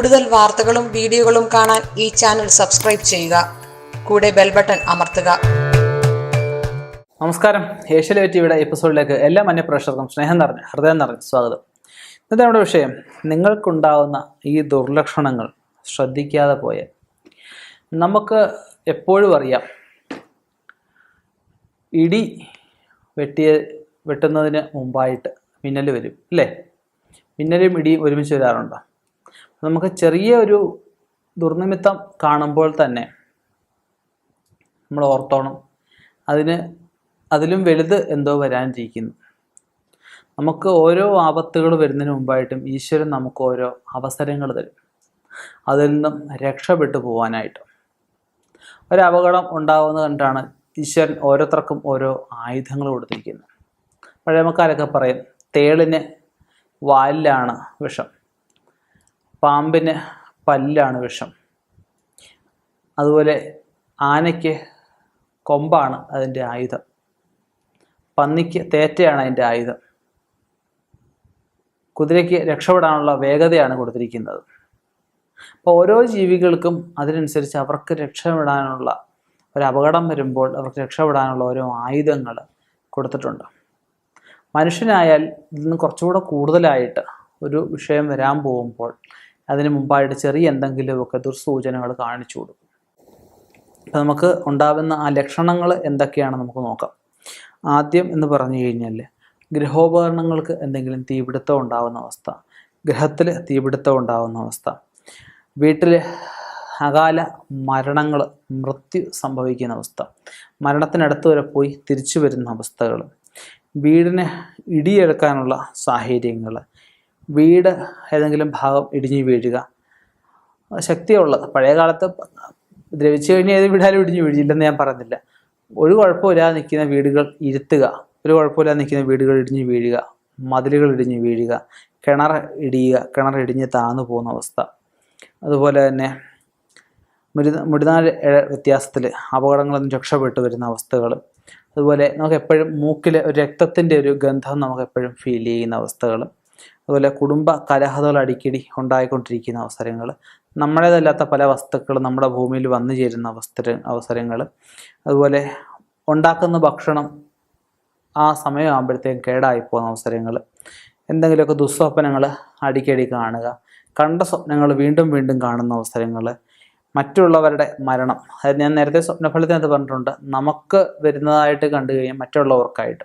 കൂടുതൽ വാർത്തകളും വീഡിയോകളും കാണാൻ ഈ ചാനൽ സബ്സ്ക്രൈബ് ചെയ്യുക. കൂടെ ബെൽ ബട്ടൺ അമർത്തുക. നമസ്കാരം. ഏഷ്യയിലെ ടിവിയുടെ എപ്പിസോഡിലേക്ക് എല്ലാ മന്യപ്രേക്ഷകർക്കും സ്നേഹം നിറഞ്ഞ ഹൃദയം നിറഞ്ഞ സ്വാഗതം. ഇന്നത്തെ നമ്മുടെ വിഷയം നിങ്ങൾക്കുണ്ടാവുന്ന ഈ ദുർലക്ഷണങ്ങൾ ശ്രദ്ധിക്കാതെ പോയ നമുക്ക് എപ്പോഴും അറിയാം ഇടി വെട്ടിയ വെട്ടുന്നതിന് മുമ്പായിട്ട് മിന്നൽ വരും അല്ലേ മിന്നലും ഇടിയും ഒരുമിച്ച് വരാറുണ്ടോ? നമുക്ക് ചെറിയ ഒരു ദുർനിമിത്തം കാണുമ്പോൾ തന്നെ നമ്മൾ ഓർത്തോണം. അതിന് അതിലും വലുത് എന്തോ വരാനിരിക്കുന്നു. നമുക്ക് ഓരോ ആപത്തുകൾ വരുന്നതിന് മുമ്പായിട്ടും ഈശ്വരൻ നമുക്ക് ഓരോ അവസരങ്ങൾ തരും. അതിൽ നിന്നും രക്ഷപ്പെട്ടു പോകാനായിട്ട് ഒരു അപകടം ഉണ്ടാകുന്നത് കണ്ടാണ് ഈശ്വരൻ ഓരോരുത്തർക്കും ഓരോ ആയുധങ്ങൾ കൊടുത്തിരിക്കുന്നത്. പഴയമക്കാരൊക്കെ പറയും തേളിന് വാലിലാണ് വിഷം. പാമ്പിന് പല്ലാണ് വിഷം. അതുപോലെ ആനയ്ക്ക് കൊമ്പാണ് അതിന്റെ ആയുധം. പന്നിക്ക് തേറ്റയാണ് അതിന്റെ ആയുധം. കുതിരയ്ക്ക് രക്ഷപ്പെടാനുള്ള വേഗതയാണ് കൊടുത്തിരിക്കുന്നത്. അപ്പോൾ ഓരോ ജീവികൾക്കും അതിനനുസരിച്ച് അവർക്ക് രക്ഷപ്പെടാനുള്ള ഒരു അപകടം വരുമ്പോൾ അവർക്ക് രക്ഷപ്പെടാനുള്ള ഓരോ ആയുധങ്ങൾ കൊടുത്തിട്ടുണ്ട്. മനുഷ്യനായാൽ ഇതിന് കുറച്ചുകൂടെ കൂടുതലായിട്ട് ഒരു വിഷയം വരാൻ പോകുമ്പോൾ അതിന് മുമ്പായിട്ട് ചെറിയ എന്തെങ്കിലുമൊക്കെ ദുർസൂചനകൾ കാണിച്ചു കൊടുക്കും. അപ്പം നമുക്ക് ഉണ്ടാകുന്ന ആ ലക്ഷണങ്ങൾ എന്തൊക്കെയാണ് നമുക്ക് നോക്കാം. ആദ്യം എന്ന് പറഞ്ഞു കഴിഞ്ഞാൽ ഗൃഹോപകരണങ്ങൾക്ക് എന്തെങ്കിലും തീപിടുത്തം ഉണ്ടാകുന്ന അവസ്ഥ ഗ്രഹത്തിൽ തീപിടുത്തം ഉണ്ടാകുന്ന അവസ്ഥ വീട്ടിൽ അകാല മരണങ്ങൾ മൃത്യു സംഭവിക്കുന്ന അവസ്ഥ മരണത്തിനടുത്ത് വരെ പോയി തിരിച്ചു വരുന്ന അവസ്ഥകൾ വീടിന് ഇടിയെടുക്കാനുള്ള സാഹചര്യങ്ങൾ വീട് ഏതെങ്കിലും ഭാഗം ഇടിഞ്ഞു വീഴുക. ശക്തിയുള്ളത്. പഴയ കാലത്ത് ദ്രവിച്ചു കഴിഞ്ഞാൽ ഏത് വീടാലും ഇടിഞ്ഞു വീഴില്ലെന്ന് ഞാൻ പറഞ്ഞില്ല. ഒരു കുഴപ്പമില്ലാതെ നിൽക്കുന്ന വീടുകൾ ഇരുത്തുക. ഒരു കുഴപ്പമില്ലാതെ നിൽക്കുന്ന വീടുകൾ ഇടിഞ്ഞു വീഴുക. മതിലുകൾ ഇടിഞ്ഞു വീഴുക. കിണർ ഇടിയുക. കിണർ ഇടിഞ്ഞ് താന്നു പോകുന്ന അവസ്ഥ. അതുപോലെ തന്നെ മുരുത മുടിനാല് വ്യത്യാസത്തിൽ അപകടങ്ങളൊന്നും രക്ഷപ്പെട്ടു വരുന്ന അവസ്ഥകൾ അതുപോലെ നമുക്ക് എപ്പോഴും മൂക്കിലെ ഒരു രക്തത്തിന്റെ ഒരു ഗന്ധം നമുക്ക് എപ്പോഴും ഫീൽ ചെയ്യുന്ന അവസ്ഥകൾ അതുപോലെ കുടുംബ കലഹതകൾ അടിക്കടി ഉണ്ടായിക്കൊണ്ടിരിക്കുന്ന അവസരങ്ങൾ നമ്മുടേതല്ലാത്ത പല വസ്തുക്കളും നമ്മുടെ ഭൂമിയിൽ വന്നു ചേരുന്ന അവസര അവസരങ്ങൾ. അതുപോലെ ഉണ്ടാക്കുന്ന ഭക്ഷണം ആ സമയമാകുമ്പോഴത്തേക്കും കേടായി പോകുന്ന അവസരങ്ങൾ. എന്തെങ്കിലുമൊക്കെ ദുസ്വപ്നങ്ങൾ അടിക്കടി കാണുക കണ്ട സ്വപ്നങ്ങൾ വീണ്ടും വീണ്ടും കാണുന്ന അവസരങ്ങൾ. മറ്റുള്ളവരുടെ മരണം. അതായത് ഞാൻ നേരത്തെ സ്വപ്നഫലത്തിനകത്ത് പറഞ്ഞിട്ടുണ്ട് നമുക്ക് വരുന്നതായിട്ട് കണ്ടു കഴിഞ്ഞാൽ മറ്റുള്ളവർക്കായിട്ട്.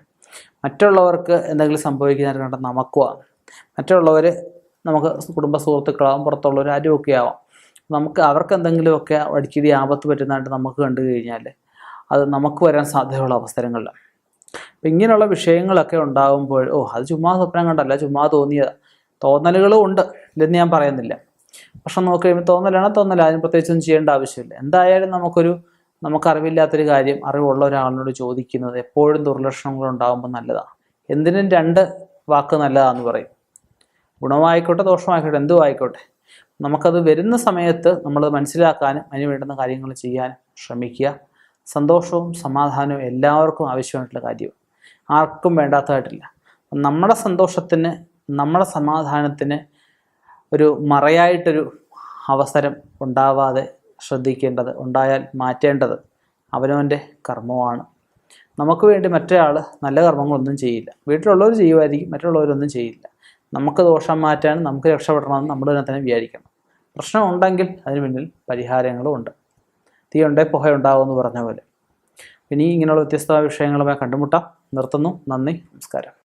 മറ്റുള്ളവർക്ക് എന്തെങ്കിലും സംഭവിക്കുന്നതായിട്ട് കണ്ടാൽ നമുക്കുമാണ് മറ്റുള്ളവർ നമുക്ക് കുടുംബ സുഹൃത്തുക്കളാവും പുറത്തുള്ളവർ ആരുമൊക്കെ ആവാം. നമുക്ക് അവർക്ക് എന്തെങ്കിലുമൊക്കെ അടിക്കടി ആപത്ത് പറ്റുന്നതായിട്ട് നമുക്ക് കണ്ടു കഴിഞ്ഞാൽ അത് നമുക്ക് വരാൻ സാധ്യതയുള്ള അവസരങ്ങളിലാണ് അപ്പം ഇങ്ങനെയുള്ള വിഷയങ്ങളൊക്കെ ഉണ്ടാകുമ്പോൾ ഓ അത് ചുമ്മാ സ്വപ്നം കണ്ടല്ല ചുമ്മാ തോന്നിയത്. തോന്നലുകളും ഉണ്ട് ഇല്ലെന്ന് ഞാൻ പറയുന്നില്ല. പക്ഷെ നോക്കി കഴിയുമ്പോൾ തോന്നലാണ് തോന്നല അതിന് പ്രത്യേകിച്ചൊന്നും ചെയ്യേണ്ട ആവശ്യമില്ല. എന്തായാലും നമുക്കൊരു നമുക്കറിവില്ലാത്തൊരു കാര്യം അറിവുള്ള ഒരാളിനോട് ചോദിക്കുന്നത് എപ്പോഴും ദുർലക്ഷണങ്ങൾ ഉണ്ടാകുമ്പോൾ നല്ലതാണ് എന്തിനും രണ്ട് വാക്ക് നല്ലതാന്ന് പറയും. ഗുണമായിക്കോട്ടെ ദോഷമായിക്കോട്ടെ എന്തും ആയിക്കോട്ടെ. നമുക്കത് വരുന്ന സമയത്ത് നമ്മൾ മനസ്സിലാക്കാനും അതിന് വേണ്ടുന്ന കാര്യങ്ങൾ ചെയ്യാനും ശ്രമിക്കുക. സന്തോഷവും സമാധാനവും എല്ലാവർക്കും ആവശ്യമായിട്ടുള്ള കാര്യമാണ് ആർക്കും വേണ്ടാത്തതായിട്ടില്ല. നമ്മുടെ സന്തോഷത്തിന് നമ്മുടെ സമാധാനത്തിന് ഒരു മറയായിട്ടൊരു അവസരം ഉണ്ടാവാതെ ശ്രദ്ധിക്കേണ്ടത് ഉണ്ടായാൽ മാറ്റേണ്ടത് അവനവന്റെ കർമ്മമാണ്. നമുക്ക് വേണ്ടി മറ്റൊരാൾ നല്ല കർമ്മങ്ങളൊന്നും ചെയ്യില്ല. വീട്ടിലുള്ളവർ ചെയ്യുമായിരിക്കും മറ്റുള്ളവരൊന്നും ചെയ്യില്ല. നമുക്ക് ദോഷം മാറ്റാൻ നമുക്ക് രക്ഷപ്പെടണമെന്ന് നമ്മൾ തന്നെ തന്നെ വിചാരിക്കണം. പ്രശ്നം ഉണ്ടെങ്കിൽ അതിന് പിന്നിൽ പരിഹാരങ്ങളും ഉണ്ട്. തീ ഉണ്ടേ പുക ഉണ്ടാവുമെന്ന് പറഞ്ഞ പോലെ. ഇനി ഇങ്ങനെയുള്ള വ്യത്യസ്ത വിഷയങ്ങളുമായി കണ്ടുമുട്ടാം. നിർത്തുന്നു. നന്ദി. നമസ്കാരം.